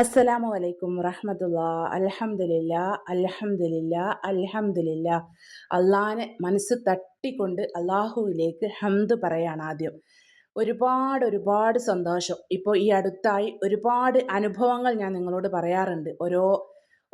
അസ്സലാമു അലൈക്കും റഹ്മത്തുള്ള അൽഹംദുലില്ല അൽഹംദുലില്ല അൽഹംദുലില്ല. അള്ളാനെ മനസ്സ് തട്ടിക്കൊണ്ട് അള്ളാഹുവിലേക്ക് ഹംദ് പറയാണ് ആദ്യം. ഒരുപാട് ഒരുപാട് സന്തോഷം. ഇപ്പോൾ ഈ അടുത്തായി ഒരുപാട് അനുഭവങ്ങൾ ഞാൻ നിങ്ങളോട് പറയാറുണ്ട്. ഓരോ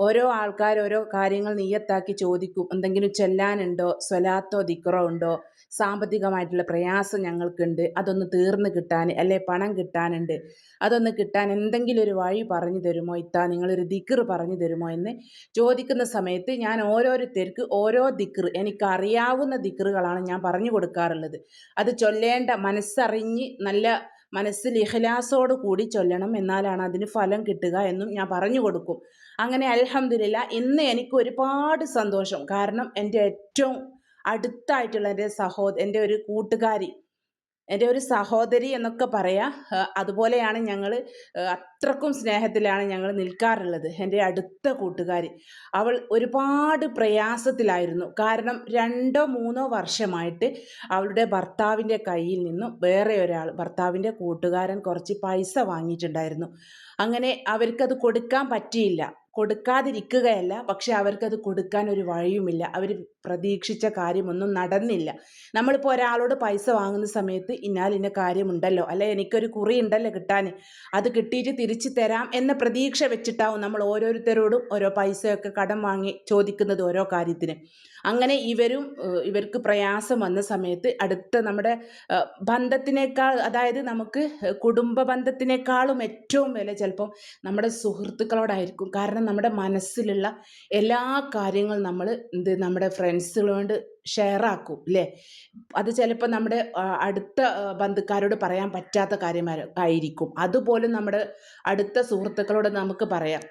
ഓരോ ആൾക്കാർ ഓരോ കാര്യങ്ങൾ നീയത്താക്കി ചോദിക്കും. എന്തെങ്കിലും ചെല്ലാനുണ്ടോ? സ്വലാത്തോ ദിക്റോ ഉണ്ടോ? സാമ്പത്തികമായിട്ടുള്ള പ്രയാസം ഞങ്ങൾക്കുണ്ട്. അതൊന്ന് തീർന്നു കിട്ടാൻ അല്ലെ? പണം കിട്ടാനുണ്ട്. അതൊന്ന് കിട്ടാൻ എന്തെങ്കിലും ഒരു വഴി പറഞ്ഞു തരുമോ ഇത്താ? നിങ്ങളൊരു ദിക്ർ പറഞ്ഞു തരുമോ എന്ന് ചോദിക്കുന്ന സമയത്ത് ഞാൻ ഓരോരുത്തർക്ക് ഓരോ ദിക്ർ എനിക്കറിയാവുന്ന ദിക്റുകളാണ് ഞാൻ പറഞ്ഞു കൊടുക്കാറുള്ളത്. അത് ചൊല്ലേണ്ട മനസ്സറിഞ്ഞ് നല്ല മനസ്സിൽ ഇഹ്ലാസോട് കൂടി ചൊല്ലണം. എന്നാലാണ് അതിന് ഫലം കിട്ടുക എന്നും ഞാൻ പറഞ്ഞു കൊടുക്കും. അങ്ങനെ അലഹമില്ല ഇന്ന് എനിക്ക് ഒരുപാട് സന്തോഷം. കാരണം എന്റെ ഏറ്റവും അടുത്തായിട്ടുള്ള എന്റെ സഹോ എന്റെ ഒരു കൂട്ടുകാരി എന്റെ ഒരു സഹോദരി എന്നൊക്കെ പറയാം അതുപോലെയാണ് ഞങ്ങൾ അത്രക്കും സ്നേഹത്തിലാണ് ഞങ്ങൾ നിൽക്കാറുള്ളത് എന്റെ അടുത്ത കൂട്ടുകാരി. അവൾ ഒരുപാട് പ്രയാസത്തിലായിരുന്നു. കാരണം രണ്ടോ മൂന്നോ വർഷമായിട്ട് അവളുടെ ഭർത്താവിന്റെ കയ്യിൽ നിന്നും വേറെ ഒരാൾ ഭർത്താവിന്റെ കൂട്ടുകാരൻ കുറച്ച് പൈസ വാങ്ങിയിട്ടുണ്ടായിരുന്നു. അങ്ങനെ അവർക്കത് കൊടുക്കാൻ പറ്റിയില്ല. കൊടുക്കാതിരിക്കുകയല്ല. പക്ഷെ അവർക്കത് കൊടുക്കാൻ ഒരു വഴിയുമില്ല. അവർ പ്രതീക്ഷിച്ച കാര്യമൊന്നും നടന്നില്ല. നമ്മളിപ്പോൾ ഒരാളോട് പൈസ വാങ്ങുന്ന സമയത്ത് ഇന്നാൽ ഇന്ന കാര്യമുണ്ടല്ലോ. അല്ലെ എനിക്കൊരു കുറി ഉണ്ടല്ലോ കിട്ടാൻ. അത് കിട്ടിയിട്ട് തിരിച്ചു തരാം എന്ന പ്രതീക്ഷ വെച്ചിട്ടാവും നമ്മൾ ഓരോരുത്തരോടും ഓരോ പൈസയൊക്കെ കടം വാങ്ങി ചോദിക്കുന്നത് ഓരോ കാര്യത്തിന്. അങ്ങനെ ഇവരും ഇവർക്ക് പ്രയാസം വന്ന സമയത്ത് അടുത്ത നമ്മുടെ ബന്ധത്തിനേക്കാൾ അതായത് നമുക്ക് കുടുംബ ബന്ധത്തിനേക്കാളും ഏറ്റവും വില ചിലപ്പം നമ്മുടെ സുഹൃത്തുക്കളോടായിരിക്കും. കാരണം നമ്മുടെ മനസ്സിലുള്ള എല്ലാ കാര്യങ്ങളും നമ്മൾ എന്ത് നമ്മുടെ ഫ്രണ്ട്സുകളോട് ഷെയർ ആക്കും അല്ലേ അത് ചിലപ്പോൾ നമ്മുടെ അടുത്ത ബന്ധുക്കാരോട് പറയാൻ പറ്റാത്ത കാര്യമായിരിക്കും അതുപോലും നമ്മുടെ അടുത്ത സുഹൃത്തുക്കളോട് നമുക്ക് പറയാം.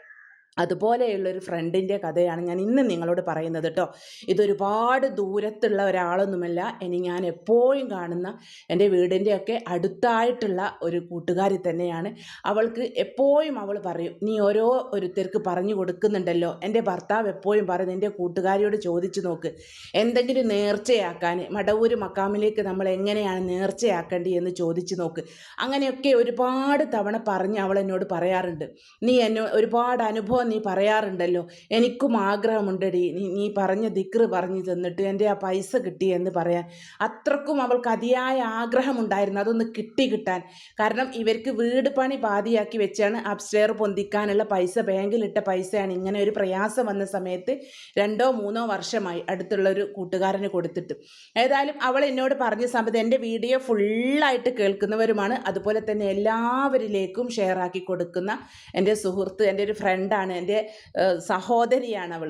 അതുപോലെയുള്ളൊരു ഫ്രണ്ടിന്റെ കഥയാണ് ഞാൻ ഇന്ന് നിങ്ങളോട് പറയുന്നത് കേട്ടോ. ഇതൊരുപാട് ദൂരത്തുള്ള ഒരാളൊന്നുമല്ല. ഇനി ഞാൻ എപ്പോഴും കാണുന്ന എന്റെ വീടിന്റെയൊക്കെ അടുത്തായിട്ടുള്ള ഒരു കൂട്ടുകാരി തന്നെയാണ്. അവൾക്ക് എപ്പോഴും അവൾ പറയും നീ ഓരോ ഒരുത്തർക്ക് പറഞ്ഞു കൊടുക്കുന്നുണ്ടല്ലോ. എന്റെ ഭർത്താവ് എപ്പോഴും പറയും എന്റെ കൂട്ടുകാരിയോട് ചോദിച്ചു നോക്ക്. എന്തെങ്കിലും നേർച്ചയാക്കാൻ മടവൂർ മക്കാമിലേക്ക് നമ്മൾ എങ്ങനെയാണ് നേർച്ചയാക്കേണ്ടി എന്ന് ചോദിച്ചു നോക്ക്. അങ്ങനെയൊക്കെ ഒരുപാട് തവണ പറഞ്ഞ് അവൾ എന്നോട് പറയാറുണ്ട്. നീ എന്നെ ഒരുപാട് അനുഭവം നീ പറയാറുണ്ടല്ലോ. എനിക്കും ആഗ്രഹമുണ്ടടി. നീ നീ പറഞ്ഞ ദിക്റ് പറഞ്ഞു തന്നിട്ട് എന്റെ ആ പൈസ കിട്ടി എന്ന് പറയാൻ. അത്രക്കും അവൾക്ക് അതിയായ ആഗ്രഹമുണ്ടായിരുന്നു. അതൊന്ന് കിട്ടി കിട്ടാൻ. കാരണം ഇവർക്ക് വീട് പണി പാതിയാക്കി വെച്ചാണ് അപ്സ്റ്റെയർ പൊന്തിക്കാനുള്ള പൈസ ബാങ്കിലിട്ട പൈസയാണ് ഇങ്ങനെ ഒരു പ്രയാസം വന്ന സമയത്ത് രണ്ടോ മൂന്നോ വർഷമായി അടുത്തുള്ള ഒരു കൂട്ടുകാരന് കൊടുത്തിട്ട്. ഏതായാലും അവൾ എന്നോട് പറഞ്ഞ സമയത്ത് എന്റെ വീഡിയോ ഫുള്ളായിട്ട് കേൾക്കുന്നവരുമാണ്. അതുപോലെ തന്നെ എല്ലാവരിലേക്കും ഷെയർ ആക്കി കൊടുക്കുന്ന എന്റെ സുഹൃത്ത് എന്റെ ഒരു ഫ്രണ്ടാണ് ആണ് എന്റെ സഹോദരിയാണ് അവൾ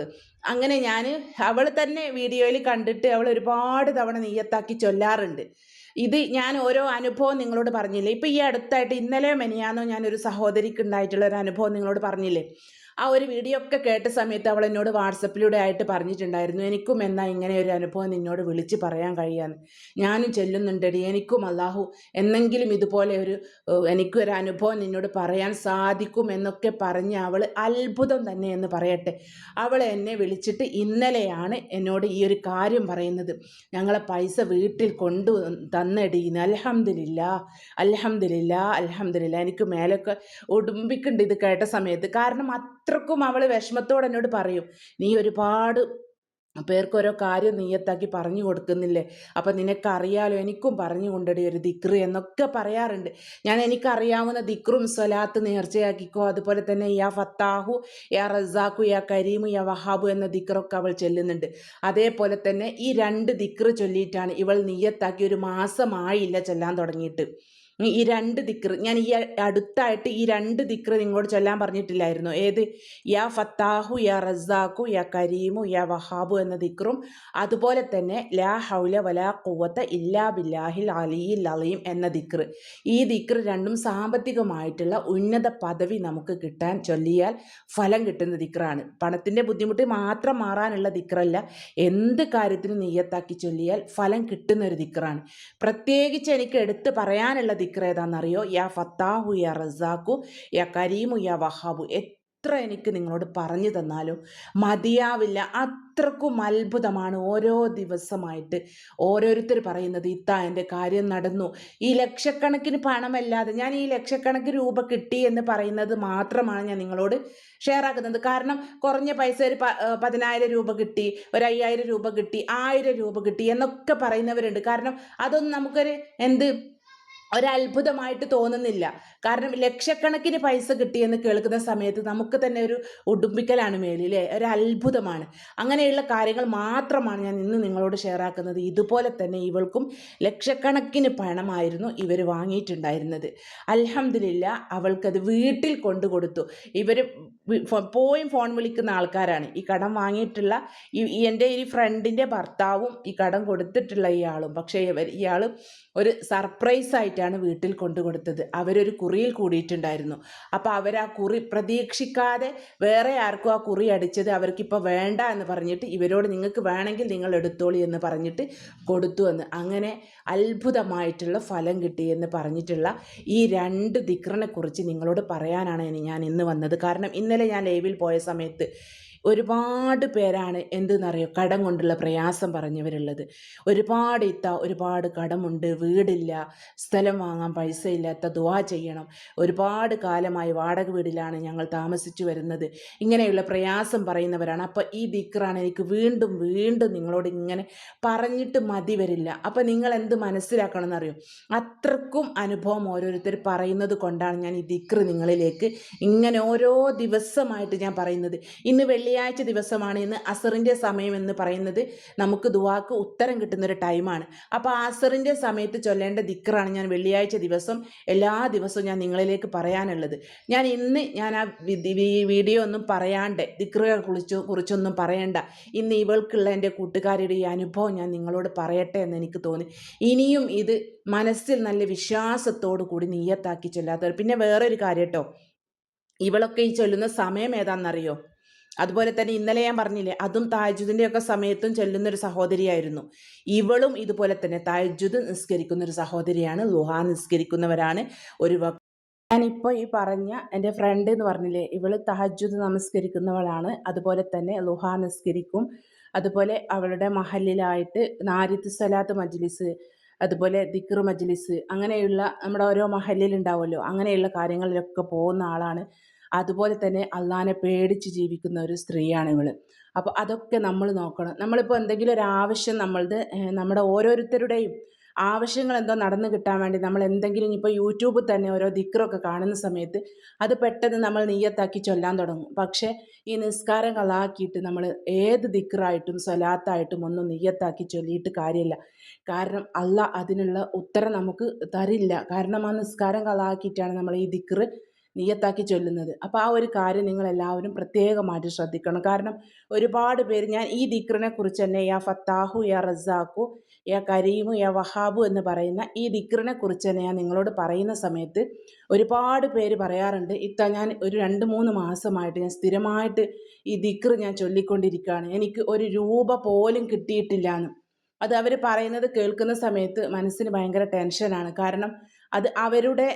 അങ്ങനെ ഞാൻ അവൾ തന്നെ വീഡിയോയിൽ കണ്ടിട്ട് അവൾ ഒരുപാട് തവണ നെയ്യത്താക്കി ചൊല്ലാറുണ്ട്. ഇത് ഞാൻ ഓരോ അനുഭവം നിങ്ങളോട് പറഞ്ഞില്ലേ? ഇപ്പം ഈ അടുത്തായിട്ട് ഇന്നലെ മെനിയാന്നോ ഞാനൊരു സഹോദരിക്ക് ഉണ്ടായിട്ടുള്ള ഒരു അനുഭവം നിങ്ങളോട് പറഞ്ഞില്ലേ? ആ ഒരു വീഡിയോ ഒക്കെ കേട്ട സമയത്ത് അവൾ എന്നോട് വാട്സപ്പിലൂടെ ആയിട്ട് പറഞ്ഞിട്ടുണ്ടായിരുന്നു എനിക്കും എന്നാ ഇങ്ങനെ ഒരു അനുഭവം നിന്നോട് വിളിച്ച് പറയാൻ കഴിയാന്ന്. ഞാനും ചെല്ലുന്നുണ്ടടി എനിക്കും അള്ളാഹു എന്നെങ്കിലും ഇതുപോലെ ഒരു എനിക്കൊരു അനുഭവം നിന്നോട് പറയാൻ സാധിക്കും എന്നൊക്കെ പറഞ്ഞ് അവൾ അത്ഭുതം തന്നെ എന്ന് പറയട്ടെ. അവൾ എന്നെ വിളിച്ചിട്ട് ഇന്നലെയാണ് എന്നോട് ഈ ഒരു കാര്യം പറയുന്നത്. ഞങ്ങളെ പൈസ വീട്ടിൽ കൊണ്ടു തന്നെടീന്ന് അലഹമില്ല അലഹമില്ല അലഹമില്ല എനിക്ക് മേലൊക്കെ ഒടുമ്പിക്കുണ്ട് ഇത് കേട്ട സമയത്ത്. കാരണം അത്രക്കും അവൾ വിഷമത്തോടെ എന്നോട് പറയും നീ ഒരുപാട് പേർക്ക് ഓരോ കാര്യം നീയത്താക്കി പറഞ്ഞു കൊടുക്കുന്നില്ലേ? അപ്പം നിനക്കറിയാലോ എനിക്കും പറഞ്ഞു കൊണ്ടടി ഒരു ദിക്റ് എന്നൊക്കെ പറയാറുണ്ട്. ഞാൻ എനിക്കറിയാവുന്ന ദിക്റും സ്വലാത്ത് നേർച്ചയാക്കിക്കോ. അതുപോലെ തന്നെ യാ ഫത്താഹു യാ റസാഖു യാ കരീമു യാ വഹാബു എന്ന ദിക്റൊക്കെ അവൾ ചെല്ലുന്നുണ്ട്. അതേപോലെ തന്നെ ഈ രണ്ട് ദിക്റ് ചൊല്ലിയിട്ടാണ് ഇവൾ നീയത്താക്കി ഒരു മാസമായില്ല ചെല്ലാൻ തുടങ്ങിയിട്ട്. ഈ രണ്ട് ദിക്ർ ഞാൻ ഈ അടുത്തായിട്ട് ഈ രണ്ട് ദിക്ർ നിങ്ങളോട് ചൊല്ലാൻ പറഞ്ഞിട്ടില്ലായിരുന്നു. ഏത്? യാ ഫത്താഹു യാ റസാഖു യാ കരീമു യാ വഹാബു എന്ന ദിക്റും. അതുപോലെ തന്നെ ലാ ഹൗല വലാ കുവത്ത ഇല്ലാ ബില്ലാഹിൽ അലിയിൽ അലീം എന്ന ദിക്ർ ഈ ദിക്ർ രണ്ടും സാമ്പത്തികമായിട്ടുള്ള ഉന്നത പദവി നമുക്ക് കിട്ടാൻ ചൊല്ലിയാൽ ഫലം കിട്ടുന്ന ദിക്റാണ്. പണത്തിന്റെ ബുദ്ധിമുട്ട് മാത്രം മാറാനുള്ള ദിക്റല്ല. എന്ത് കാര്യത്തിനും നെയ്യത്താക്കി ചൊല്ലിയാൽ ഫലം കിട്ടുന്ന ഒരു ദിക്റാണ്. പ്രത്യേകിച്ച് എനിക്ക് എടുത്ത് പറയാനുള്ള ഏതാണെന്നറിയോ യാ ഫത്താഹു യാ റസാഖു യാ കരീമു യാ വഹാബു. എത്ര എനിക്ക് നിങ്ങളോട് പറഞ്ഞു തന്നാലും മതിയാവില്ല. അത്രക്കും അത്ഭുതമാണ് ഓരോ ദിവസമായിട്ട്. ഓരോരുത്തർ പറയുന്നത് ഇത്ത എന്റെ കാര്യം നടന്നു. ഈ ലക്ഷക്കണക്കിന് പണമല്ലാതെ ഞാൻ ഈ ലക്ഷക്കണക്കിന് രൂപ കിട്ടി എന്ന് പറയുന്നത് മാത്രമാണ് ഞാൻ നിങ്ങളോട് ഷെയർ ആക്കുന്നത് കാരണം കുറഞ്ഞ പൈസ ഒരു പതിനായിരം രൂപ കിട്ടി ഒരു അയ്യായിരം രൂപ കിട്ടി ആയിരം രൂപ കിട്ടി എന്നൊക്കെ പറയുന്നവരുണ്ട്. കാരണം അതൊന്നും നമുക്കൊരു എന്ത് ഒരത്ഭുതമായിട്ട് തോന്നുന്നില്ല. കാരണം ലക്ഷക്കണക്കിന് പൈസ കിട്ടിയെന്ന് കേൾക്കുന്ന സമയത്ത് നമുക്ക് തന്നെ ഒരു ഉടുമ്പിക്കലാണ് മേലിലെ ഒരു അത്ഭുതമാണ് അങ്ങനെയുള്ള കാര്യങ്ങൾ മാത്രമാണ് ഞാൻ ഇന്ന് നിങ്ങളോട് ഷെയർ ആക്കുന്നത്. ഇതുപോലെ തന്നെ ഇവൾക്കും ലക്ഷക്കണക്കിന് പണമായിരുന്നു ഇവർ വാങ്ങിയിട്ടുണ്ടായിരുന്നത്. അലഹമില്ല അവൾക്കത് വീട്ടിൽ കൊണ്ടു കൊടുത്തു. ഇവർ പോയും ഫോൺ വിളിക്കുന്ന ആൾക്കാരാണ്. ഈ കടം വാങ്ങിയിട്ടുള്ള ഈ എന്റെ ഈ ഫ്രണ്ടിന്റെ ഭർത്താവും ഈ കടം കൊടുത്തിട്ടുള്ള ഇയാളും. പക്ഷേ ഇവർ ഇയാൾ ഒരു സർപ്രൈസ് ആയിട്ടാണ് വീട്ടിൽ കൊണ്ടു കൊടുത്തത് അവരൊരു കുറിയിൽ കൂടിയിട്ടുണ്ടായിരുന്നു. അപ്പോൾ അവർ ആ കുറി പ്രതീക്ഷിക്കാതെ വേറെ ആർക്കും ആ കുറി അടിച്ചത് അവർക്കിപ്പോൾ വേണ്ട എന്ന് പറഞ്ഞിട്ട് ഇവരോട് നിങ്ങൾക്ക് വേണമെങ്കിൽ നിങ്ങൾ എടുത്തോളി എന്ന് പറഞ്ഞിട്ട് കൊടുത്തു എന്ന്. അങ്ങനെ അത്ഭുതമായിട്ടുള്ള ഫലം കിട്ടി എന്ന് പറഞ്ഞിട്ടുള്ള ഈ രണ്ട് ദിക്റിനെക്കുറിച്ച് നിങ്ങളോട് പറയാനാണ് ഞാൻ ഇന്ന് വന്നത്. കാരണം ഇന്നലെ ഞാൻ ലൈവിൽ പോയ സമയത്ത് ഒരുപാട് പേരാണ് എന്തെന്നറിയോ? കടം കൊണ്ടുള്ള പ്രയാസം പറഞ്ഞവരുള്ളത്. ഒരുപാട് ഇത്ത ഒരുപാട് കടമുണ്ട് വീടില്ല സ്ഥലം വാങ്ങാൻ പൈസ ഇല്ലാത്ത ദുവാ ചെയ്യണം. ഒരുപാട് കാലമായി വാടക വീടിലാണ് ഞങ്ങൾ താമസിച്ചു വരുന്നത്. ഇങ്ങനെയുള്ള പ്രയാസം പറയുന്നവരാണ്. അപ്പോൾ ഈ ദിക്റാണ് എനിക്ക് വീണ്ടും വീണ്ടും നിങ്ങളോട് ഇങ്ങനെ പറഞ്ഞിട്ട് മതി വരില്ല. അപ്പോൾ നിങ്ങൾ എന്ത് മനസ്സിലാക്കണം എന്നറിയോ അത്രക്കും അനുഭവം ഓരോരുത്തർ പറയുന്നത് കൊണ്ടാണ് ഞാൻ ഈ ദിക്റ് നിങ്ങളിലേക്ക് ഇങ്ങനെ ഓരോ ദിവസമായിട്ട് ഞാൻ പറയുന്നത്. ഇന്ന് വെള്ളി വെള്ളിയാഴ്ച ദിവസമാണ് ഇന്ന് അസറിന്റെ സമയം എന്ന് പറയുന്നത്. നമുക്ക് ദുവാക്ക് ഉത്തരം കിട്ടുന്ന ഒരു ടൈമാണ്. അപ്പോൾ അസറിന്റെ സമയത്ത് ചൊല്ലേണ്ട ദിക്കറാണ് ഞാൻ വെള്ളിയാഴ്ച ദിവസം എല്ലാ ദിവസവും ഞാൻ നിങ്ങളിലേക്ക് പറയാനുള്ളത്. ഞാൻ ഇന്ന് ഞാൻ ആ വീഡിയോ ഒന്നും പറയാണ്ട് ദിക്കറുകൾ കുറിച്ച് കുറിച്ചൊന്നും പറയണ്ട. ഇന്ന് ഇവൾക്കുള്ള എന്റെ കൂട്ടുകാരുടെ ഈ അനുഭവം ഞാൻ നിങ്ങളോട് പറയട്ടെ എന്ന് എനിക്ക് തോന്നി. ഇനിയും ഇത് മനസ്സിൽ നല്ല വിശ്വാസത്തോടു കൂടി നീയത്താക്കി ചൊല്ലാത്തവർ. പിന്നെ വേറൊരു കാര്യം കേട്ടോ. ഇവളൊക്കെ ഈ ചൊല്ലുന്ന സമയം ഏതാണെന്നറിയോ? അതുപോലെ തന്നെ ഇന്നലെ ഞാൻ പറഞ്ഞില്ലേ അതും താജ്ജുദിന്റെ ഒക്കെ സമയത്തും ചെല്ലുന്ന ഒരു സഹോദരിയായിരുന്നു. ഇവളും ഇതുപോലെ തന്നെ താജ്ജുദ് നിസ്കരിക്കുന്ന ഒരു സഹോദരിയാണ് ലുഹ നിസ്കരിക്കുന്നവരാണ് ഒരു ഞാനിപ്പോൾ ഈ പറഞ്ഞ എന്റെ ഫ്രണ്ട് എന്ന് പറഞ്ഞില്ലേ ഇവൾ തഹജുദ് നമസ്കരിക്കുന്നവളാണ്. അതുപോലെ തന്നെ ലുഹ നിസ്കരിക്കും. അതുപോലെ അവളുടെ മഹലിലായിട്ട് നാരിത്ത് സലാത്ത് മജ്ലിസ് അതുപോലെ ദിക്ർ മജ്ലിസ് അങ്ങനെയുള്ള നമ്മുടെ ഓരോ മഹലിലുണ്ടാവുമല്ലോ അങ്ങനെയുള്ള കാര്യങ്ങളിലൊക്കെ പോകുന്ന ആളാണ് അതുപോലെ തന്നെ അള്ളാനെ പേടിച്ച് ജീവിക്കുന്ന ഒരു സ്ത്രീയാണ് ഇവൾ അപ്പോൾ അതൊക്കെ നമ്മൾ നോക്കണം. നമ്മളിപ്പോൾ എന്തെങ്കിലും ഒരു ആവശ്യം നമ്മളുടെ നമ്മുടെ ഓരോരുത്തരുടെയും ആവശ്യങ്ങൾ എന്തോ നടന്നു കിട്ടാൻ വേണ്ടി നമ്മൾ എന്തെങ്കിലും ഇപ്പോൾ യൂട്യൂബിൽ തന്നെ ഓരോ ദിക്റൊക്കെ കാണുന്ന സമയത്ത് അത് പെട്ടെന്ന് നമ്മൾ നീയത്താക്കി ചൊല്ലാൻ തുടങ്ങും. പക്ഷേ ഈ നിസ്കാരം കളാക്കിയിട്ട് നമ്മൾ ഏത് ദിക്റായിട്ടും സ്വലാത്തായിട്ടും ഒന്നും നീയത്താക്കി ചൊല്ലിയിട്ട് കാര്യമില്ല കാരണം അല്ല അതിനുള്ള ഉത്തരം നമുക്ക് തരില്ല. കാരണം ആ നിസ്കാരം കളാക്കിയിട്ടാണ് നമ്മൾ ഈ ദിക്റ് നിയത്താക്കി ചൊല്ലുന്നത്. അപ്പോൾ ആ ഒരു കാര്യം നിങ്ങളെല്ലാവരും പ്രത്യേകമായിട്ട് ശ്രദ്ധിക്കണം. കാരണം ഒരുപാട് പേര് ഞാൻ ഈ ദിക്റിനെ കുറിച്ച് തന്നെ യാ ഫത്താഹു യാ റസാഖു യാ കരീമു യാ വഹാബു എന്ന് പറയുന്ന ഈ ദിക്റിനെ കുറിച്ച് തന്നെ ഞാൻ നിങ്ങളോട് പറയുന്ന സമയത്ത് ഒരുപാട് പേര് പറയാറുണ്ട് ഇത്ത ഞാൻ ഒരു രണ്ട് മൂന്ന് മാസമായിട്ട് ഞാൻ സ്ഥിരമായിട്ട് ഈ ദിക്ർ ഞാൻ ചൊല്ലിക്കൊണ്ടിരിക്കുകയാണ് എനിക്ക് ഒരു രൂപ പോലും കിട്ടിയിട്ടില്ല എന്ന് അത് അവർ പറയുന്നത് കേൾക്കുന്ന സമയത്ത് മനസ്സിന് ഭയങ്കര ടെൻഷനാണ്. കാരണം അത് അവരുടെ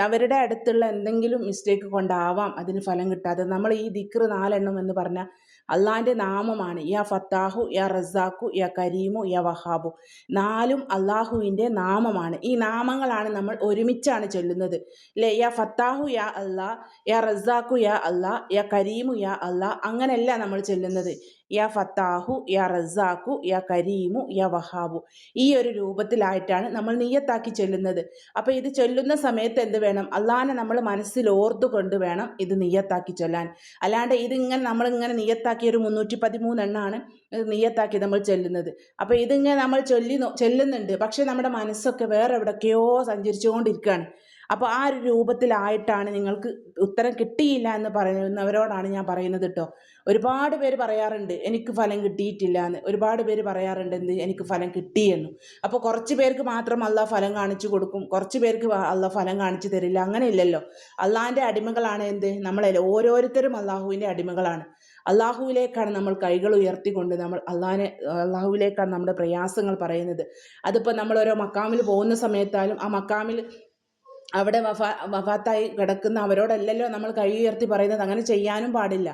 അവരുടെ അടുത്തുള്ള എന്തെങ്കിലും മിസ്റ്റേക്ക് കൊണ്ടാവാം അതിന് ഫലം കിട്ടാതെ നമ്മൾ ഈ ദിക്ർ നാലെണ്ണം എന്ന് പറഞ്ഞാൽ അള്ളാഹിന്റെ നാമമാണ്. യാ ഫത്താഹു യാ റസാഖു യാ കരീമു യാ വഹാബു. നാലും അള്ളാഹുവിന്റെ നാമമാണ്. ഈ നാമങ്ങളാണ് നമ്മൾ ഒരുമിച്ചാണ് ചൊല്ലുന്നത്. അല്ലേ യാ ഫത്താഹു യാ അള്ളാ യാ റസാഖു യാ അള്ളാ യാ കരീമു യാ അള്ളാ അങ്ങനെയല്ല നമ്മൾ ചൊല്ലുന്നത്. യാ ഫത്താഹു യാ റസാഖു യാ കരീമു യാ വഹാബു. ഈ ഒരു രൂപത്തിലായിട്ടാണ് നമ്മൾ നീയത്താക്കി ചൊല്ലുന്നത്. അപ്പോൾ ഇത് ചൊല്ലുന്ന സമയത്ത് എന്ത് വേണം? അള്ളാഹാനെ നമ്മൾ മനസ്സിൽ ഓർത്തുകൊണ്ട് വേണം ഇത് നീയത്താക്കി ചൊല്ലാൻ. അല്ലാണ്ട് ഇതിങ്ങനെ നമ്മളിങ്ങനെ നീയത്താക്കി ഒരു മുന്നൂറ്റി പതിമൂന്നെണ്ണാണ് നീയത്താക്കി നമ്മൾ ചൊല്ലുന്നത്. അപ്പോൾ ഇതിങ്ങനെ നമ്മൾ ചൊല്ലി ചൊല്ലുന്നുണ്ട്. പക്ഷേ നമ്മുടെ മനസ്സൊക്കെ വേറെ എവിടൊക്കെയോ സഞ്ചരിച്ചുകൊണ്ടിരിക്കുകയാണ്. അപ്പോൾ ആ ഒരു രൂപത്തിലായിട്ടാണ് നിങ്ങൾക്ക് ഉത്തരം കിട്ടിയില്ല എന്ന് പറയുന്നവരോടാണ് ഞാൻ പറയുന്നത് കേട്ടോ ഒരുപാട് പേര് പറയാറുണ്ട് എനിക്ക് ഫലം കിട്ടിയിട്ടില്ല എന്ന്. ഒരുപാട് പേര് പറയാറുണ്ട് എന്ത് എനിക്ക് ഫലം കിട്ടിയെന്നു അപ്പോൾ കുറച്ച് പേർക്ക് മാത്രം അല്ല ഫലം കാണിച്ചു കൊടുക്കും കുറച്ച് പേർക്ക് അല്ല ഫലം കാണിച്ചു തരില്ല അങ്ങനെ ഇല്ലല്ലോ. അള്ളാഹിന്റെ അടിമകളാണ് എന്ത്? നമ്മളെ ഓരോരുത്തരും അള്ളാഹുവിന്റെ അടിമകളാണ്. അള്ളാഹുവിലേക്കാണ് നമ്മൾ കൈകൾ ഉയർത്തിക്കൊണ്ട് നമ്മൾ അള്ളാഹിനെ അള്ളാഹുവിലേക്കാണ് നമ്മുടെ പ്രയാസങ്ങൾ പറയുന്നത്. അതിപ്പോൾ നമ്മൾ ഓരോ മക്കാമിൽ പോകുന്ന സമയത്താലും ആ മക്കാമിൽ അവിടെ വഫാ വഫാത്തായി കിടക്കുന്ന അവരോടല്ലല്ലോ നമ്മൾ കൈ ഉയർത്തി പറയുന്നത്. അങ്ങനെ ചെയ്യാനും പാടില്ല.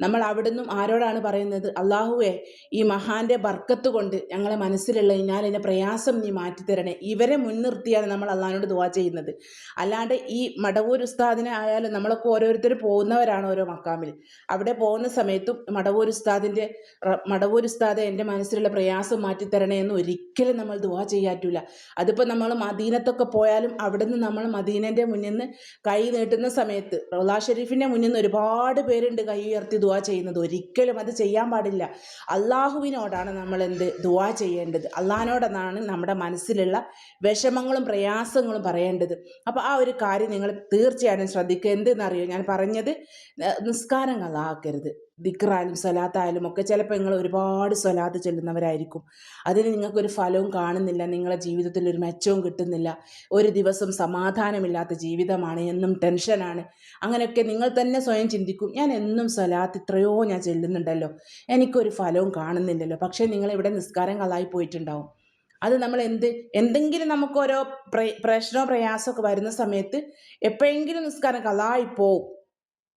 നമ്മൾ അവിടുന്നും ആരോടാണ് പറയുന്നത്? അള്ളാഹുവെ ഈ മഹാന്റെ ബർക്കത്ത് കൊണ്ട് ഞങ്ങളെ മനസ്സിലുള്ള ഞാൻ എന്റെ പ്രയാസം നീ മാറ്റിത്തരണേ. ഇവരെ മുൻനിർത്തിയാണ് നമ്മൾ അള്ളാഹിനോട് ദുവാ ചെയ്യുന്നത്. അല്ലാണ്ട് ഈ മടവൂർ ഉസ്താദിനെ ആയാലും നമ്മളൊക്കെ ഓരോരുത്തർ പോകുന്നവരാണ് ഓരോ മക്കാമിൽ. അവിടെ പോകുന്ന സമയത്തും മടവൂർ ഉസ്താദിന്റെ മടവൂർ ഉസ്താദെ എന്റെ മനസ്സിലുള്ള പ്രയാസം മാറ്റിത്തരണേ എന്ന് ഒരിക്കലും നമ്മൾ ദുവാ ചെയ്യാറ്റില്ല അതിപ്പോൾ നമ്മൾ മദീനത്തൊക്കെ പോയാലും അവിടുന്ന് നമ്മൾ മദീനന്റെ മുന്നിൽ നിന്ന് കൈ നീട്ടുന്ന സമയത്ത് റൗലാ ഷെരീഫിന്റെ മുന്നിൽ നിന്ന് ഒരുപാട് പേരുണ്ട് കൈ ഉയർത്തി ദുവാ ചെയ്യുന്നത്. ഒരിക്കലും അത് ചെയ്യാൻ പാടില്ല. അള്ളാഹുവിനോടാണ് നമ്മൾ എന്ത് ദുവാ ചെയ്യേണ്ടത്. അള്ളാഹിനോടെന്നാണ് നമ്മുടെ മനസ്സിലുള്ള വിഷമങ്ങളും പ്രയാസങ്ങളും പറയേണ്ടത്. അപ്പോൾ ആ ഒരു കാര്യം നിങ്ങൾ തീർച്ചയായും ശ്രദ്ധിക്കുക. എന്തെന്നറിയോ? ഞാൻ പറഞ്ഞത് നിസ്കാരം കളാക്കരുത് ദിക്റായാലും സ്വലാത്തായാലും ഒക്കെ ചിലപ്പോൾ നിങ്ങൾ ഒരുപാട് സ്വലാത്ത് ചെല്ലുന്നവരായിരിക്കും. അതിന് നിങ്ങൾക്കൊരു ഫലവും കാണുന്നില്ല നിങ്ങളുടെ ജീവിതത്തിൽ ഒരു മെച്ചവും കിട്ടുന്നില്ല ഒരു ദിവസം സമാധാനമില്ലാത്ത ജീവിതമാണ് എന്നും ടെൻഷനാണ് അങ്ങനെയൊക്കെ നിങ്ങൾ തന്നെ സ്വയം ചിന്തിക്കും ഞാൻ എന്നും സ്വലാത്ത് ഇത്രയോ ഞാൻ ചെല്ലുന്നുണ്ടല്ലോ എനിക്കൊരു ഫലവും കാണുന്നില്ലല്ലോ. പക്ഷേ നിങ്ങളിവിടെ നിസ്കാരം കളായി പോയിട്ടുണ്ടാവും. അത് നമ്മൾ എന്ത് എന്തെങ്കിലും നമുക്ക് ഓരോ പ്രശ്നമോ പ്രയാസമൊക്കെ വരുന്ന സമയത്ത് എപ്പോഴെങ്കിലും നിസ്കാരം കളായി പോവും.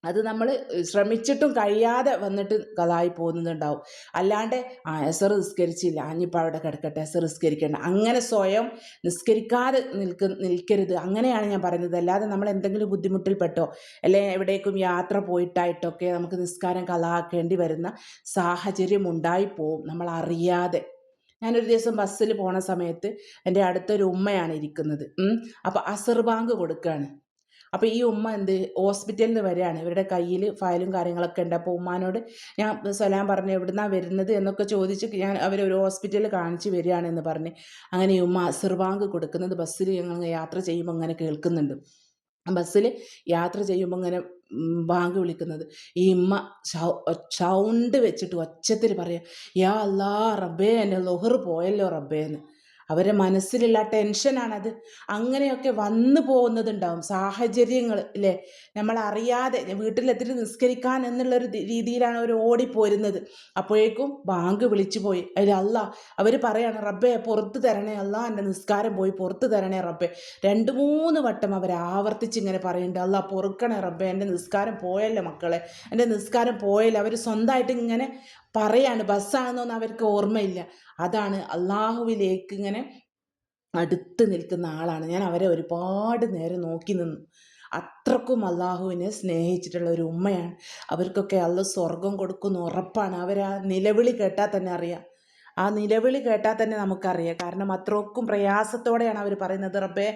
അത് നമ്മൾ ശ്രമിച്ചിട്ടും കഴിയാതെ വന്നിട്ട് കഥായി പോകുന്നുണ്ടാവും. അല്ലാണ്ട് ആ എസർ നിസ്കരിച്ചില്ല. അഞ്ഞിപ്പോൾ അവിടെ കിടക്കട്ടെ എസർ നിസ്കരിക്കേണ്ട. അങ്ങനെ സ്വയം നിസ്കരിക്കാതെ നിൽക്ക നിൽക്കരുത്. അങ്ങനെയാണ് ഞാൻ പറയുന്നത്. അല്ലാതെ നമ്മൾ എന്തെങ്കിലും ബുദ്ധിമുട്ടിൽ പെട്ടോ അല്ലെ എവിടേക്കും യാത്ര പോയിട്ടായിട്ടൊക്കെ നമുക്ക് നിസ്കാരം കലാക്കേണ്ടി വരുന്ന സാഹചര്യം ഉണ്ടായിപ്പോവും. നമ്മൾ അറിയാതെ. ഞാനൊരു ദിവസം ബസ്സിൽ പോണ സമയത്ത് എന്റെ അടുത്തൊരു ഉമ്മയാണ് ഇരിക്കുന്നത്. അപ്പോൾ അസർ ബാങ്ക് കൊടുക്കുകയാണ് അപ്പോൾ ഈ ഉമ്മ എന്ത് ഹോസ്പിറ്റലിൽ നിന്ന് വരികയാണ്. ഇവരുടെ കയ്യിൽ ഫയലും കാര്യങ്ങളൊക്കെ ഉണ്ട്. അപ്പോൾ ഉമ്മാനോട് ഞാൻ സലാം പറഞ്ഞു എവിടുന്നാണ് വരുന്നത് എന്നൊക്കെ ചോദിച്ച് ഞാൻ അവർ ഒരു ഹോസ്പിറ്റലിൽ കാണിച്ച് വരികയാണെന്ന് പറഞ്ഞ്. അങ്ങനെ ഈ ഉമ്മ അസിർവാങ്ക് കൊടുക്കുന്നത് ബസ്സിൽ ഞങ്ങൾ യാത്ര ചെയ്യുമ്പോൾ അങ്ങനെ കേൾക്കുന്നുണ്ട്. ബസ്സിൽ യാത്ര ചെയ്യുമ്പോൾ ഇങ്ങനെ ബാങ്ക് വിളിക്കുന്നത്. ഈ ഉമ്മ സൗണ്ട് വെച്ചിട്ട് ഒച്ചത്തിൽ പറയാം യാ അല്ലാ റബ്ബേ എന്നെ ലൊഹർ പോയല്ലോ റബ്ബേ എന്ന് അവരുടെ മനസ്സിലുള്ള ടെൻഷനാണത്. അങ്ങനെയൊക്കെ വന്നു പോകുന്നതുണ്ടാവും. സാഹചര്യങ്ങൾ അല്ലേ നമ്മൾ അറിയാതെ വീട്ടിലെത്തിട്ട് നിസ്കരിക്കാൻ എന്നുള്ളൊരു രീതിയിലാണ് അവർ ഓടിപ്പോരുന്നത്. അപ്പോഴേക്കും ബാങ്ക് വിളിച്ചു പോയി. അതിൽ അല്ല അവർ പറയാണ് റബ്ബെ പുറത്ത് തരണേ. അല്ല എന്റെ നിസ്കാരം പോയി. പുറത്ത് തരണേ റബ്ബെ. രണ്ട് മൂന്ന് വട്ടം അവർ ആവർത്തിച്ച് ഇങ്ങനെ പറയുന്നുണ്ട്. അല്ല പൊറുക്കണേ റബ്ബെ. എന്റെ നിസ്കാരം പോയല്ലോ മക്കളെ? എന്റെ നിസ്കാരം പോയല്ലോ? അവർ സ്വന്തമായിട്ട് ഇങ്ങനെ പറയാണ് ബസ്സാണെന്നൊന്നും അവർക്ക് ഓർമ്മയില്ല. അതാണ് അള്ളാഹുവിലേക്ക് ഇങ്ങനെ അടുത്ത് നിൽക്കുന്ന ആളാണ്. ഞാൻ അവരെ ഒരുപാട് നേരം നോക്കി നിന്നു. അത്രക്കും അള്ളാഹുവിനെ സ്നേഹിച്ചിട്ടുള്ള ഒരു ഉമ്മയാണ്. അവർക്കൊക്കെ അള്ള സ്വർഗം കൊടുക്കുന്ന ഉറപ്പാണ്. അവർ ആ നിലവിളി കേട്ടാൽ തന്നെ അറിയാം. ആ നിലവിളി കേട്ടാൽ തന്നെ നമുക്കറിയാം. കാരണം അത്രക്കും പ്രയാസത്തോടെയാണ് അവർ പറയുന്നത് റബ്ബേ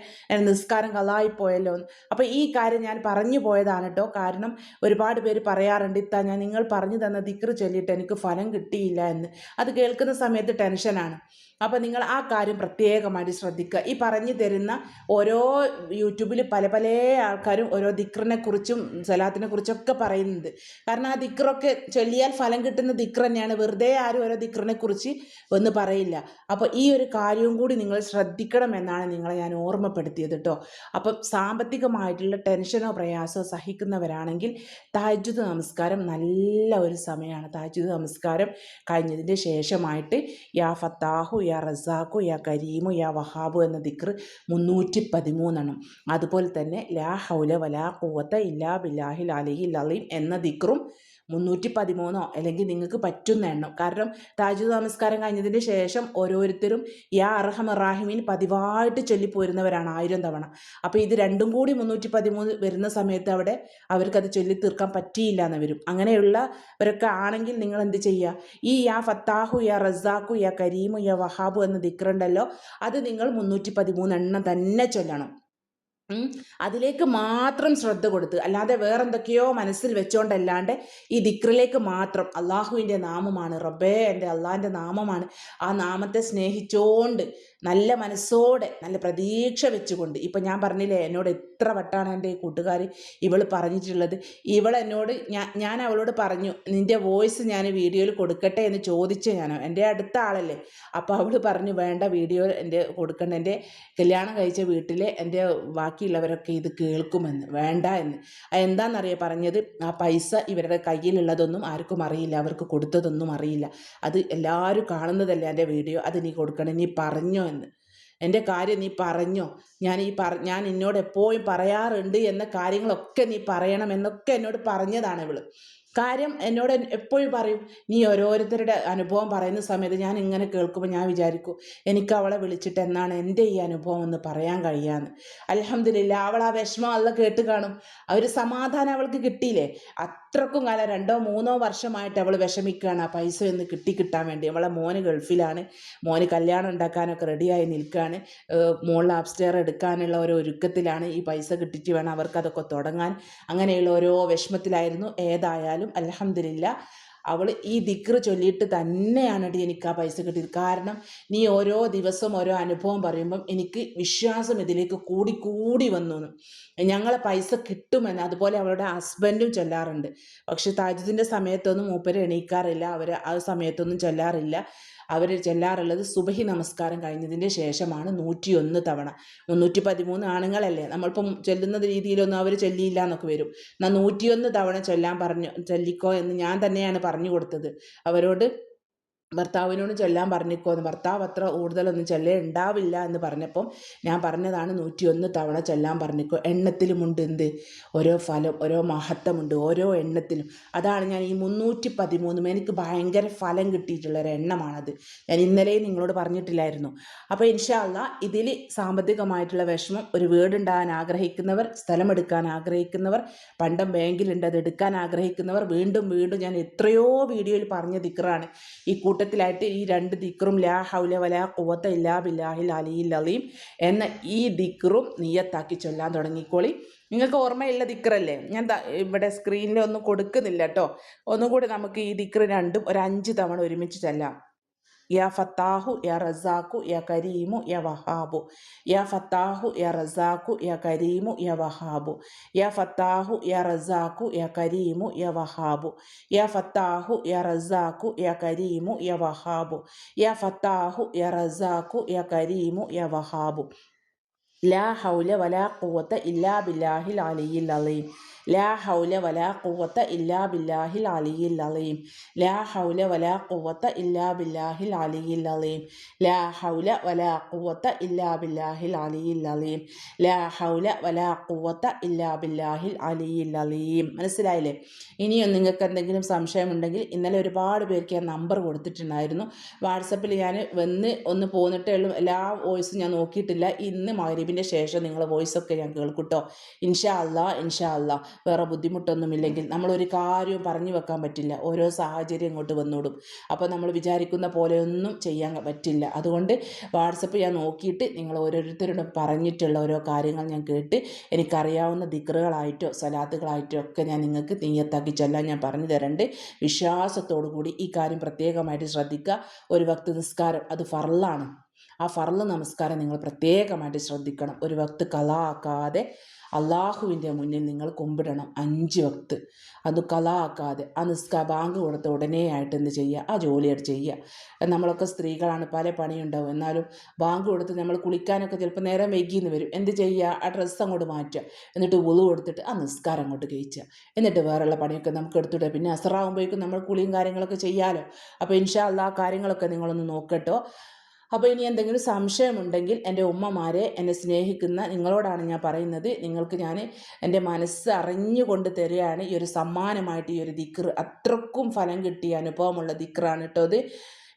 നിസ്കാരം കലായിപ്പോയല്ലോ അപ്പോൾ ഈ കാര്യം ഞാൻ പറഞ്ഞു പോയതാണ് കേട്ടോ. കാരണം ഒരുപാട് പേര് പറയാറുണ്ട് ഇത്താ ഞാൻ നിങ്ങൾ പറഞ്ഞു തന്ന ദിക്ർ ചൊല്ലിയിട്ട് എനിക്ക് ഫലം കിട്ടിയില്ല എന്ന്. അത് കേൾക്കുന്ന സമയത്ത് ടെൻഷനാണ്. അപ്പോൾ നിങ്ങൾ ആ കാര്യം പ്രത്യേകമായിട്ട് ശ്രദ്ധിക്കുക. ഈ പറഞ്ഞു തരുന്ന ഓരോ യൂട്യൂബിൽ പല പല ആൾക്കാരും ഓരോ ദിക്റിനെ കുറിച്ചും സലാത്തിനെ കുറിച്ചൊക്കെ പറയുന്നത് കാരണം ആ ദിക്റൊക്കെ ചൊല്ലിയാൽ ഫലം കിട്ടുന്ന ദിക്ർ തന്നെയാണ്. വെറുതെ ആരും ഓരോ ദിക്റിനെ കുറിച്ച് ഒന്ന് പറയില്ല. അപ്പോൾ ഈ ഒരു കാര്യവും കൂടി നിങ്ങൾ ശ്രദ്ധിക്കണം എന്നാണ് നിങ്ങളെ ഞാൻ ഓർമ്മപ്പെടുത്തിയത് കേട്ടോ. അപ്പം സാമ്പത്തികമായിട്ടുള്ള ടെൻഷനോ പ്രയാസമോ സഹിക്കുന്നവരാണെങ്കിൽ താജ്ജുദ് നമസ്കാരം നല്ല ഒരു സമയമാണ്. താജ്ജുദ് നമസ്കാരം കഴിഞ്ഞതിന്റെ ശേഷമായിട്ട് യാ ഫത്താഹു യാ റസാഖു യാ കരീമു യാ വഹാബു എന്ന ദിക്ർ മുന്നൂറ്റി പതിമൂന്നെണ്ണം അതുപോലെ തന്നെ ലാ ഹൗല വലാ കൂവത്ത ഇല്ലാ ബില്ലാഹിൽ അലിഹി അലീം എന്ന ദിക്റും മുന്നൂറ്റി പതിമൂന്നോ അല്ലെങ്കിൽ നിങ്ങൾക്ക് പറ്റുന്ന എണ്ണം. കാരണം താജു നമസ്കാരം കഴിഞ്ഞതിന് ശേഷം ഓരോരുത്തരും യാ അർഹമറാഹിമീൻ പതിവായിട്ട് ചൊല്ലിപ്പോരുന്നവരാണ് ആയിരം തവണ. അപ്പോൾ ഇത് രണ്ടും കൂടി മുന്നൂറ്റി പതിമൂന്ന് വരുന്ന സമയത്ത് അവിടെ അവർക്കത് ചൊല്ലി തീർക്കാൻ പറ്റിയില്ല എന്ന് വരും. അങ്ങനെയുള്ളവരൊക്കെ ആണെങ്കിൽ നിങ്ങൾ എന്ത് ചെയ്യുക? ഈ യാ ഫത്താഹു യാ റസാഖു യാ കരീമു യാ വഹാബു എന്ന ദിക്റുണ്ടല്ലോ അത് നിങ്ങൾ മുന്നൂറ്റി പതിമൂന്ന് എണ്ണം തന്നെ ചൊല്ലണം. അതിലേക്ക് മാത്രം ശ്രദ്ധ കൊടുത്ത് അല്ലാതെ വേറെന്തൊക്കെയോ മനസ്സിൽ വെച്ചോണ്ടല്ലാണ്ട് ഈ ദിക്റിലേക്ക് മാത്രം അള്ളാഹുവിന്റെ നാമമാണ് റബ്ബേ എന്റെ അള്ളാഹിന്റെ നാമമാണ് ആ നാമത്തെ സ്നേഹിച്ചോണ്ട് നല്ല മനസ്സോടെ നല്ല പ്രതീക്ഷ വെച്ചുകൊണ്ട് ഇപ്പം ഞാൻ പറഞ്ഞില്ലേ എന്നോട് എത്ര വട്ടാണ് എന്റെ കൂട്ടുകാർ ഇവൾ പറഞ്ഞിട്ടുള്ളത്. ഇവൾ എന്നോട് ഞാൻ ഞാൻ അവളോട് പറഞ്ഞു നിന്റെ വോയിസ് ഞാൻ വീഡിയോയിൽ കൊടുക്കട്ടെ എന്ന് ചോദിച്ചു ഞാൻ എന്റെ അടുത്ത ആളല്ലേ? അപ്പോൾ അവൾ പറഞ്ഞു വേണ്ട വീഡിയോ എന്റെ കൊടുക്കണ്ട എന്റെ കല്യാണം കഴിച്ച വീട്ടിലെ എന്റെ ബാക്കിയുള്ളവരൊക്കെ ഇത് കേൾക്കുമെന്ന് വേണ്ട എന്ന്. എന്താണെന്നറിയാം പറഞ്ഞത്? ആ പൈസ ഇവരുടെ കയ്യിലുള്ളതൊന്നും ആർക്കും അറിയില്ല അവർക്ക് കൊടുത്തതൊന്നും അറിയില്ല. അത് എല്ലാവരും കാണുന്നതല്ലേ എന്റെ വീഡിയോ അത് നീ കൊടുക്കണം നീ പറഞ്ഞോ എന്ന്. എന്റെ കാര്യം നീ പറഞ്ഞോ. ഞാൻ ഈ പറ ഞാൻ എന്നോട് എപ്പോഴും പറയാറുണ്ട് എന്ന കാര്യങ്ങളൊക്കെ നീ പറയണം എന്നൊക്കെ എന്നോട് പറഞ്ഞതാണ് ഇവൾ. കാര്യം എന്നോട് എപ്പോഴും പറയും നീ ഓരോരുത്തരുടെ അനുഭവം പറയുന്ന സമയത്ത് ഞാൻ ഇങ്ങനെ കേൾക്കുമ്പോൾ ഞാൻ വിചാരിക്കും എനിക്ക് അവളെ വിളിച്ചിട്ട് എന്നാണ് എന്റെ ഈ അനുഭവം എന്ന് പറയാൻ കഴിയാന്ന്. അലഹമില്ല അവൾ ആ വിഷമം അല്ല കേട്ട് കാണും. ആ ഒരു സമാധാനം അവൾക്ക് കിട്ടിയില്ലേ? അത്രക്കും കാലം രണ്ടോ മൂന്നോ വർഷമായിട്ട് അവൾ വിഷമിക്കുകയാണ്. ആ പൈസ ഒന്ന് കിട്ടി കിട്ടാൻ വേണ്ടി. അവളെ മോന് ഗൾഫിലാണ്. മോന് കല്യാണം ഉണ്ടാക്കാനൊക്കെ റെഡിയായി നിൽക്കുകയാണ്. മോളിൽ അപ്സ്റ്റെയർ എടുക്കാനുള്ള ഒരു ഒരുക്കത്തിലാണ് ഈ പൈസ കിട്ടിയിട്ട് വേണം അവർക്കതൊക്കെ തുടങ്ങാൻ. അങ്ങനെയുള്ള ഓരോ വിഷമത്തിലായിരുന്നു. ഏതായാലും അലഹമില്ല അവൾ ഈ ദിക്റ് ചൊല്ലിയിട്ട് തന്നെയാണ് എനിക്ക് ആ പൈസ കിട്ടിയത്. കാരണം നീ ഓരോ ദിവസം ഓരോ അനുഭവം പറയുമ്പം എനിക്ക് വിശ്വാസം ഇതിലേക്ക് കൂടി കൂടി വന്നു ഞങ്ങളെ പൈസ കിട്ടുമെന്ന് അതുപോലെ അവളുടെ ഹസ്ബൻഡും ചൊല്ലാറുണ്ട്. പക്ഷെ താജുദിന്റെ സമയത്തൊന്നും മൂപ്പര് എണീക്കാറില്ല. അവർ ആ സമയത്തൊന്നും ചൊല്ലാറില്ല. അവർ ചെല്ലാറുള്ളത് സുബഹി നമസ്കാരം കഴിഞ്ഞതിന്റെ ശേഷമാണ് നൂറ്റിയൊന്ന് തവണ. നൂറ്റി പതിമൂന്ന് ആണുങ്ങളല്ലേ? നമ്മളിപ്പം ചെല്ലുന്ന രീതിയിലൊന്നും അവർ ചൊല്ലിയില്ല എന്നൊക്കെ വരും. എന്നാൽ നൂറ്റിയൊന്ന് തവണ ചൊല്ലാൻ പറഞ്ഞു ചൊല്ലിക്കോ എന്ന് ഞാൻ തന്നെയാണ് പറഞ്ഞു കൊടുത്തത്. അവരോട് ഭർത്താവിനോട് ചൊല്ലാൻ പറഞ്ഞിക്കോന്ന് ഭർത്താവ് അത്ര കൂടുതലൊന്നും ചൊല്ലേ ഉണ്ടാവില്ല എന്ന് പറഞ്ഞപ്പം ഞാൻ പറഞ്ഞതാണ് നൂറ്റിയൊന്ന് തവണ ചൊല്ലാൻ പറഞ്ഞിക്കോ? എണ്ണത്തിലുമുണ്ട് എന്ത്? ഓരോ ഫലം ഓരോ മഹത്വമുണ്ട് ഓരോ എണ്ണത്തിലും. അതാണ് ഞാൻ ഈ മുന്നൂറ്റി പതിമൂന്നും എനിക്ക് ഭയങ്കര ഫലം കിട്ടിയിട്ടുള്ള ഒരു എണ്ണമാണത്. ഞാൻ ഇന്നലെയും നിങ്ങളോട് പറഞ്ഞിട്ടില്ലായിരുന്നു. അപ്പോൾ ഇൻഷാല്ല ഇതിൽ സാമ്പത്തികമായിട്ടുള്ള വിഷമം ഒരു വീടുണ്ടാകാൻ ആഗ്രഹിക്കുന്നവർ സ്ഥലമെടുക്കാൻ ആഗ്രഹിക്കുന്നവർ പണ്ടം ബാങ്കിലുണ്ട് അത് എടുക്കാൻ ആഗ്രഹിക്കുന്നവർ വീണ്ടും വീണ്ടും ഞാൻ എത്രയോ വീഡിയോയിൽ പറഞ്ഞ ദിക്കറാണ് ഈ കൂട്ട കൂട്ടത്തിലായിട്ട് ഈ രണ്ട് ദിക്റും ലാ ഹൗല വല കുവത്ത ഇല്ലാ ബില്ലാഹിൽ അലിയിൽ അലീം എന്ന ഈ ദിക്റും നീയത്താക്കി ചൊല്ലാൻ തുടങ്ങിക്കോളി. നിങ്ങൾക്ക് ഓർമ്മയുള്ള ദിക്റല്ലേ? ഞാൻ ഇവിടെ സ്ക്രീനിൽ ഒന്നും കൊടുക്കുന്നില്ല കേട്ടോ ഒന്നും കൂടി നമുക്ക് ഈ ദിക്റ് രണ്ടും ഒരു അഞ്ച് തവണ ഒരുമിച്ച് ചെല്ലാം. യാ ഫത്താഹു യാ റസാഖു യാ കരീമു യാ വഹാബു. യാ ഫത്താഹു യാ റസാഖു യാ കരീമു യാ വഹാബു. യാ ഫത്താഹു യാ റസാഖു യാ കരീമു യാ വഹാബു. യാ ഫത്താഹു യാ റസാഖു യാ കരീമു യാ വഹാബു. യാ ഫത്താഹു യാ റസാഖു യാ കരീമു യാ വഹാബു. ലാ ഹൗല വലാ ഖുവത ഇല്ലാ ബില്ലാഹിൽ അലിയിൽ അലീം. ലാ ഹൗല വലാ ഇല്ലാ ബില്ലാഹിൽ അലിയിൽ അലീം. ലാ ഹൗല വലാ ഇല്ലാ ബില്ലാഹിൽ അലിയിൽ അലീം. ലാ ഹൗല വലാ ഇല്ലാ ബില്ലാഹിൽ അലിയിൽ അലീം. ലാ ഹൗല വലാ ഇല്ലാ ബില്ലാഹിൽ അലിയിൽ അലീം. മനസ്സിലായില്ലേ? ഇനിയും നിങ്ങൾക്ക് എന്തെങ്കിലും സംശയമുണ്ടെങ്കിൽ ഇന്നലെ ഒരുപാട് പേർക്ക് ഞാൻ നമ്പർ കൊടുത്തിട്ടുണ്ടായിരുന്നു. വാട്സപ്പിൽ ഞാൻ വന്ന് ഒന്ന് പോന്നിട്ടേ ഉള്ളൂ. എല്ലാ വോയിസും ഞാൻ നോക്കിയിട്ടില്ല. ഇന്ന് മകരീബിന്റെ ശേഷം നിങ്ങളെ വോയിസൊക്കെ ഞാൻ കേൾക്കൂട്ടോ ഇൻഷാ അല്ലാ ഇൻഷാ അല്ലാ വേറെ ബുദ്ധിമുട്ടൊന്നുമില്ലെങ്കിൽ നമ്മളൊരു കാര്യവും പറഞ്ഞു വെക്കാൻ പറ്റില്ല. ഓരോ സാഹചര്യം ഇങ്ങോട്ട് വന്നോടും. അപ്പോൾ നമ്മൾ വിചാരിക്കുന്ന പോലെയൊന്നും ചെയ്യാൻ പറ്റില്ല. അതുകൊണ്ട് വാട്സപ്പ് ഞാൻ നോക്കിയിട്ട് നിങ്ങൾ ഓരോരുത്തരോടും പറഞ്ഞിട്ടുള്ള ഓരോ കാര്യങ്ങൾ ഞാൻ കേട്ട് എനിക്കറിയാവുന്ന ദിക്റുകളായിട്ടോ സലാത്തുകളായിട്ടോ ഒക്കെ ഞാൻ നിങ്ങൾക്ക് തീയത്താക്കി ചെല്ലാൻ ഞാൻ പറഞ്ഞു തരണ്ട്. വിശ്വാസത്തോടു കൂടി ഈ കാര്യം പ്രത്യേകമായിട്ട് ശ്രദ്ധിക്കുക. ഒരു ഭക്തി നിസ്കാരം അത് ഫറലാണ് ആ ഫറൽ നമസ്കാരം നിങ്ങൾ പ്രത്യേകമായിട്ട് ശ്രദ്ധിക്കണം. ഒരു ഭക്ത് കലാക്കാതെ അള്ളാഹുവിന്റെ മുന്നിൽ നിങ്ങൾ കുമ്പിടണം. അഞ്ച് വക്ത്. അത് കലാക്കാതെ ആ നിസ്ക ബാങ്ക് കൊടുത്ത ഉടനെ ആയിട്ട് എന്ത് ചെയ്യുക? ആ ജോലിയായിട്ട് ചെയ്യുക. നമ്മളൊക്കെ സ്ത്രീകളാണ് പല പണിയുണ്ടാവും. എന്നാലും ബാങ്ക് കൊടുത്ത് നമ്മൾ കുളിക്കാനൊക്കെ ചിലപ്പോൾ നേരം വൈകിന്ന് വരും. എന്ത് ചെയ്യുക? ആ ഡ്രസ്സ് അങ്ങോട്ട് മാറ്റുക. എന്നിട്ട് ഉളു കൊടുത്തിട്ട് ആ നിസ്കാരം അങ്ങോട്ട് കഴിച്ചുക എന്നിട്ട് വേറെയുള്ള പണിയൊക്കെ നമുക്ക് എടുത്തിട്ട് പിന്നെ അസറാകുമ്പോഴേക്കും നമ്മൾ കുളിയും കാര്യങ്ങളൊക്കെ ചെയ്യാമല്ലോ അപ്പോൾ ഇൻഷാ അല്ലാ കാര്യങ്ങളൊക്കെ നിങ്ങളൊന്ന് നോക്കട്ടോ. അപ്പോൾ ഇനി എന്തെങ്കിലും സംശയമുണ്ടെങ്കിൽ എന്റെ ഉമ്മമാരെ എന്നെ സ്നേഹിക്കുന്ന നിങ്ങളോടാണ് ഞാൻ പറയുന്നത്. നിങ്ങൾക്ക് ഞാൻ എന്റെ മനസ്സ് അറിഞ്ഞുകൊണ്ട് തരികയാണ്. ഈ ഒരു സമ്മാനമായിട്ട് ഈ ഒരു ദിക്ർ. അത്രക്കും ഫലം കിട്ടിയ അനുഭവമുള്ള ദിക്റാണ് കേട്ടോ അത്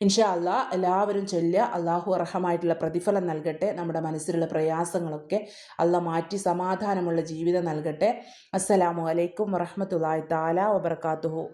ഇൻഷാ അല്ലാ എല്ലാവരും ചൊല്ലുക. അള്ളാഹു അർഹമായിട്ടുള്ള പ്രതിഫലം നൽകട്ടെ. നമ്മുടെ മനസ്സിലുള്ള പ്രയാസങ്ങളൊക്കെ അല്ല മാറ്റി സമാധാനമുള്ള ജീവിതം നൽകട്ടെ. അസ്സലാമു അലൈക്കും വറഹമത്തല്ലാഹി താല വബർക്കാത്തുഹു